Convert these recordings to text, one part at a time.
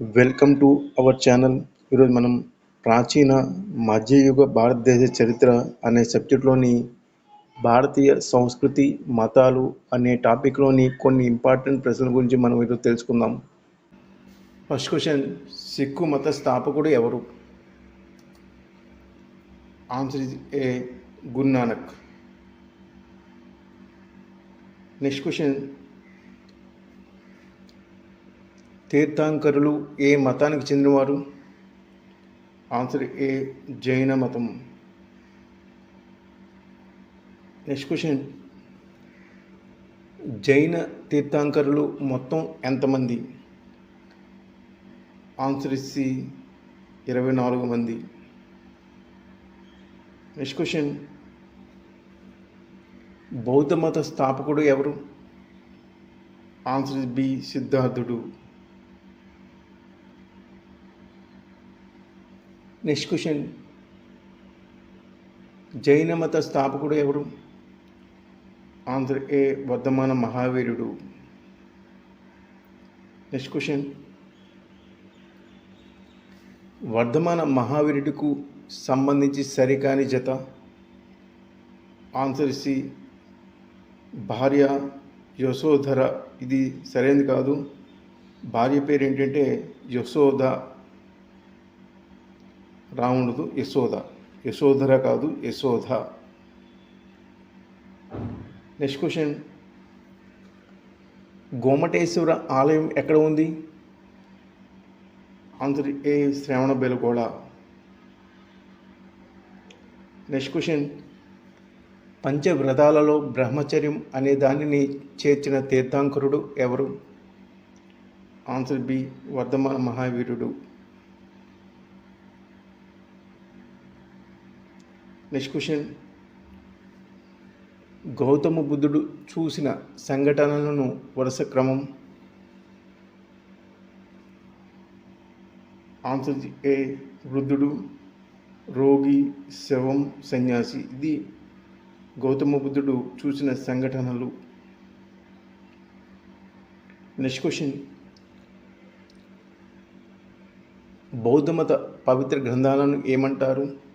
Welcome to our channel ఈరోజు మనం ప్రాచీన మధ్యయుగ భారతదేశ చరిత్ర అనే సబ్జెక్ట్లోని భారతీయ సంస్కృతి మతాలు అనే టాపిక్లోని కొన్ని ఇంపార్టెంట్ ప్రశ్నల గురించి మనం ఈరోజు తెలుసుకుందాం. ఫస్ట్ క్వశ్చన్ సిక్కు మత స్థాపకుడు ఎవరు answer is A Guru Nanak next question తీర్థాంకరులు ఏ మతానికి చెందినవారు? ఆన్సర్ ఏ జైన మతం. నెక్స్ట్ క్వశ్చన్ జైన తీర్థాంకరులు మొత్తం ఎంతమంది? ఆన్సర్ ఇచ్చి ఇరవై నాలుగు మంది. నెక్స్ట్ క్వశ్చన్ బౌద్ధ మత స్థాపకుడు ఎవరు? Answer B Siddharthudu. Next question. జైన మత స్థాపకుడు ఎవరు? ఆన్సర్ ఏ వర్ధమాన మహావీరుడు? Next question. వర్ధమాన మహావీరుడికు సంబంధించి సరికాని జత? ఆన్సర్ సి భార్య యశోధర. ఇది సరైనది కాదు. భార్య పేరు ఏంటంటే యశోధ రావణుడు యశోద. యశోధర కాదు యశోధ. నెక్స్ట్ క్వశ్చన్ గోమటేశ్వర ఆలయం ఎక్కడ ఉంది? ఆన్సర్ ఏ శ్రవణ బెలగోళ నెక్స్ట్ క్వశ్చన్ పంచవ్రతాలలో బ్రహ్మచర్యం అనే దానిని చేర్చిన తీర్థాంకరుడు ఎవరు? ఆన్సర్ బి వర్ధమాన మహావీరుడు. నెక్స్ట్ క్వశ్చన్ గౌతమ బుద్ధుడు చూసిన సంఘటనలను వరుస క్రమం. ఆన్సర్ ఏ వృద్ధుడు రోగి శవం సన్యాసి. ఇది గౌతమ బుద్ధుడు చూసిన సంఘటనలు. నెక్స్ట్ క్వశ్చన్ బౌద్ధమత పవిత్ర గ్రంథాలను ఏమంటారు?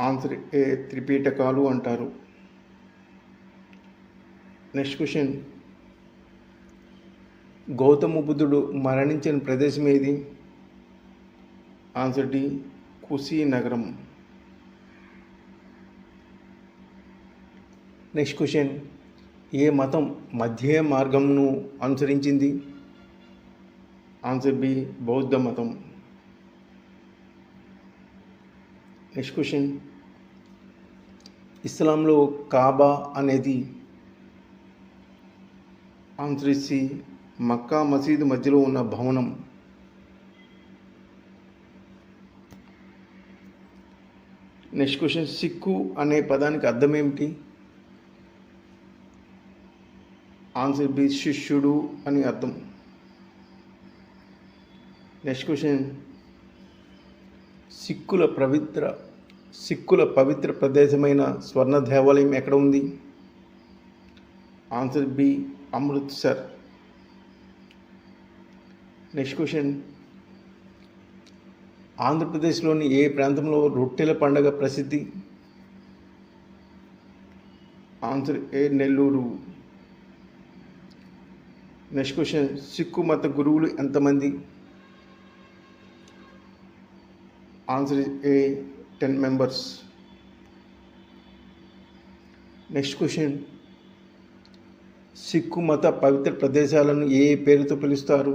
ఆన్సర్ ఏ త్రిపీఠకాలు అంటారు? Next question. గౌతమ బుద్ధుడు మరణించిన ప్రదేశం ఏది? ఆన్సర్ డి కుశీనగరం నెక్స్ట్ క్వశ్చన్. ఏ మతం మధ్య మార్గంను అనుసరించింది? ఆన్సర్ బి బౌద్ధ మతం. Next question. ఇస్లాంలో కాబా అనేది ఆన్సర్ సి మక్కా మసీదు మధ్యలో ఉన్న భవనం. నెక్స్ట్ క్వశ్చన్ సిక్కు అనే పదానికి అర్థం ఏమిటి ఆన్సర్ బి శిష్యుడు అని అర్థం. నెక్స్ట్ క్వశ్చన్ సిక్కుల పవిత్ర సిక్కుల పవిత్ర ప్రదేశమైన స్వర్ణ దేవాలయం ఎక్కడ ఉంది? Answer B Amritsar next question ఆంధ్రప్రదేశ్లోని ఏ ప్రాంతంలో రొట్టెల పండగ ప్రసిద్ధి? Answer A Nellore. Next question Sikh మత గురువులు ఎంతమంది? Answer A ten members next question Sikh మత పవిత్ర ప్రదేశాలను ఏ పేరుతో పిలుస్తారు?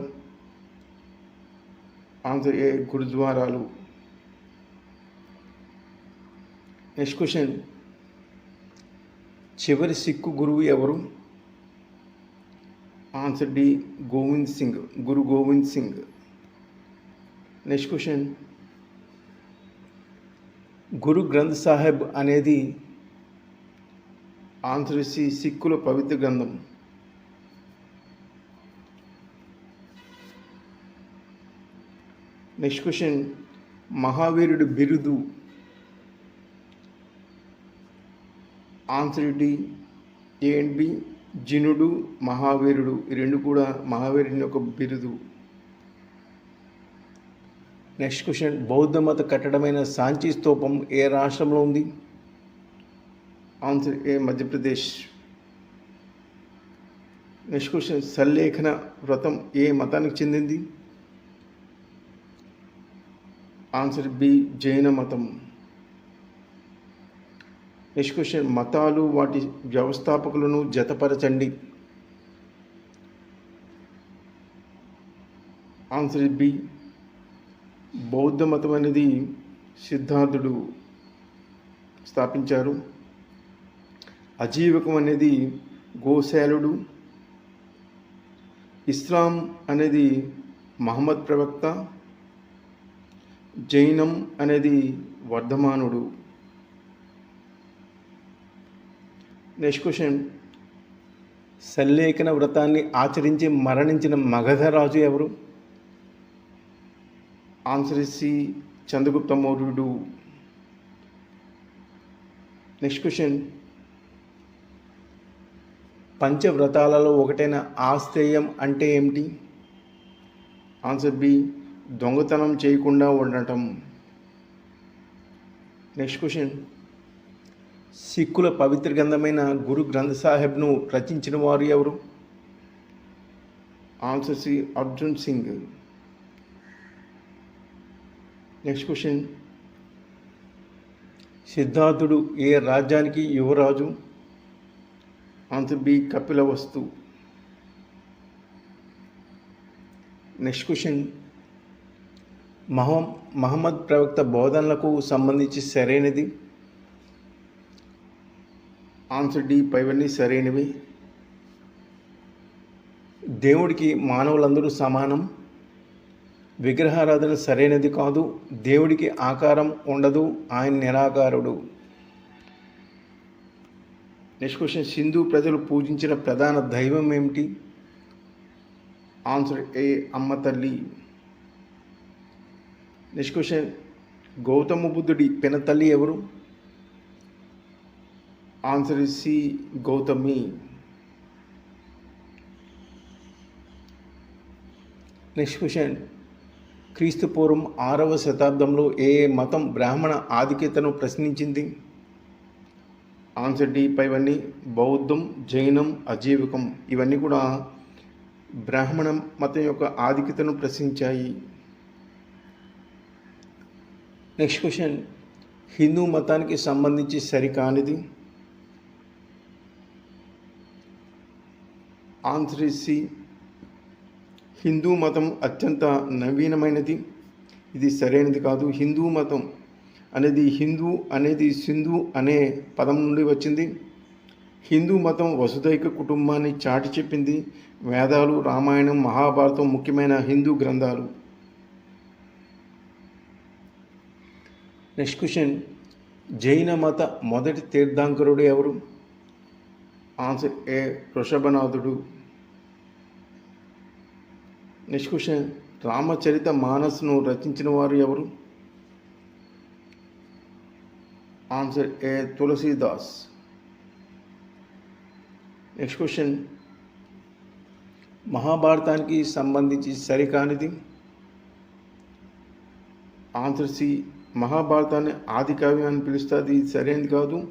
ఆన్సర్ ఏ గురుద్వారాలు నెక్స్ట్ క్వశ్చన్ చివరి సిక్కు గురువు ఎవరు? Answer D Govind Singh Guru Govind Singh next question Guru Granth Sahib అనేది ఆంధ్రసి సిక్కుల పవిత్ర గ్రంథం. నెక్స్ట్ క్వశ్చన్ మహావీరుడు బిరుదు ఆన్సర్ ఏ అండ్ బి జినుడు మహావీరుడు ఈ రెండు కూడా మహావీరుని యొక్క బిరుదు. నెక్స్ట్ క్వశ్చన్ బౌద్ధ మత కట్టడమైన సాంచి స్తూపం ఏ రాష్ట్రంలో ఉంది? Answer A Madhya Pradesh. Next question సల్లేఖన వ్రతం ఏ మతానికి చెందింది? ఆన్సర్ బి జైన మతం. నెక్స్ట్ క్వశ్చన్ మతాలు వాటి వ్యవస్థాపకులను జతపరచండి. ఆన్సర్ బి బౌద్ధ మతం అనేది సిద్ధార్థుడు స్థాపించారు. అజీవకం అనేది గోశాలుడు. ఇస్లాం అనేది మహమ్మద్ ప్రవక్త. జైనం అనేది వర్ధమానుడు. Next question. సల్లేఖన వ్రతాన్ని ఆచరించి మరణించిన మగధరాజు ఎవరు? ఆన్సర్ సి చంద్రగుప్త మౌర్యుడు. నెక్స్ట్ క్వశ్చన్ పంచవ్రతాలలో ఒకటైన ఆస్తేయం అంటే ఏమిటి? ఆన్సర్ బి దొంగతనం చేయకుండా ఉండటం. నెక్స్ట్ క్వశ్చన్ సిక్కుల పవిత్ర గ్రంథమైన గురు గ్రంథ సాహెబ్ను రచించిన వారు ఎవరు? Answer C Arjun Singh. Next question Siddharthudu ఏ రాజ్యానికి యువరాజు? Answer B Kapilavastu next question మహం Muhammad ప్రవక్త బోధనలకు సంబంధించి సరైనది? ఆన్సర్ డి పైవన్నీ సరైనవి. దేవుడికి మానవులందరూ సమానం. విగ్రహారాధన సరైనది కాదు దేవుడికి ఆకారం ఉండదు ఆయన నిరాకారుడు. నెక్స్ట్ క్వశ్చన్ సింధు ప్రజలు పూజించిన ప్రధాన దైవం ఏమిటి? ఆన్సర్ ఏ అమ్మ తల్లి. నెక్స్ట్ క్వశ్చన్ గౌతమ బుద్ధుడి పెన తల్లి ఎవరు? Answer C Gautami. Next question క్రీస్తుపూర్వం ఆరవ శతాబ్దంలో ఏ ఏ మతం బ్రాహ్మణ ఆధిక్యతను ప్రశ్నించింది? ఆన్సర్ డి పైవన్నీ. బౌద్ధం జైనం అజీవికం ఇవన్నీ కూడా బ్రాహ్మణ మతం యొక్క ఆధిక్యతను ప్రశ్నించాయి. Next question. హిందూ మతానికి సంబంధించి సరికానిది? ఆన్సర్ సి హిందూ మతం అత్యంత నవీనమైనది. ఇది సరైనది కాదు. హిందూ మతం అనేది హిందూ అనేది సింధు అనే పదం నుండి వచ్చింది. హిందూ మతం వసుదైక కుటుంబాన్ని చాటి చెప్పింది. వేదాలు రామాయణం మహాభారతం ముఖ్యమైన హిందూ గ్రంథాలు. Next question. జైన మత మొదటి తీర్థాంకరుడు ఎవరు? Answer A. వృషభనాథుడు నెక్స్ట్ క్వశ్చన్ రామచరిత మానస్ను రచించిన వారు ఎవరు? Answer A Tulsidas. Next question మహాభారతానికి సంబంధించి సరికానిది? ఆన్సర్ సి మహాభారతాన్ని ఆది కావ్యం అని పిలుస్తుంది ఇది సరైనది కాదు.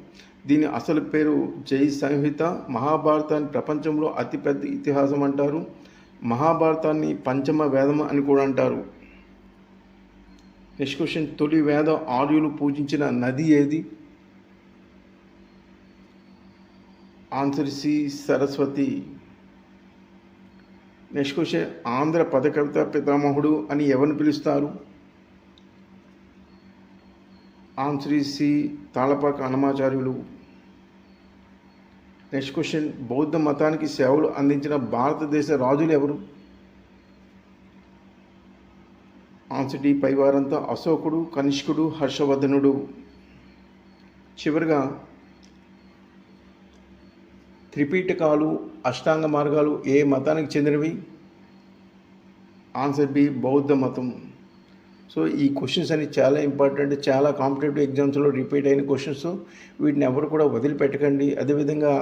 దీని అసలు పేరు జై సంహిత. మహాభారతాన్ని ప్రపంచంలో అతిపెద్ద ఇతిహాసం అంటారు. మహాభారతాన్ని పంచమ వేదం అని కూడా అంటారు. నెక్స్ట్ క్వశ్చన్ తొలి వేద ఆర్యులు పూజించిన నది ఏది? Answer C Saraswati. Next question Andhra పదకవిత పితామహుడు అని ఎవరిని పిలుస్తారు? ఆన్సర్ సి తాళపాక హనుమాచార్యులు. నెక్స్ట్ క్వశ్చన్ బౌద్ధ మతానికి సేవలు అందించిన భారతదేశ రాజులు ఎవరు? ఆన్సర్ డి పైవారంతా అశోకుడు కనిష్కుడు హర్షవర్ధనుడు. చివరిగా త్రిపీఠకాలు అష్టాంగ మార్గాలు ఏ మతానికి చెందినవి? ఆన్సర్ బి బౌద్ధ మతం. సో ఈ క్వశ్చన్స్ అన్ని చాలా ఇంపార్టెంట్ చాలా కాంపిటేటివ్ ఎగ్జామ్స్లో రిపీట్ అయిన క్వశ్చన్స్ వీటిని ఎవరు కూడా వదిలిపెట్టకండి. అదేవిధంగా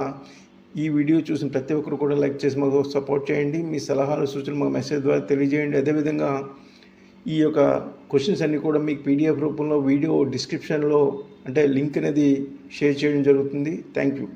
ఈ వీడియో చూసిన ప్రతి ఒక్కరు కూడా లైక్ చేసి మాకు సపోర్ట్ చేయండి. మీ సలహాలు సూచనలు మాకు మెసేజ్ ద్వారా తెలియజేయండి. అదేవిధంగా ఈ యొక్క క్వశ్చన్స్ అన్నీ కూడా మీకు పీడిఎఫ్ రూపంలో వీడియో డిస్క్రిప్షన్లో అంటే లింక్ అనేది షేర్ చేయడం జరుగుతుంది. Thank you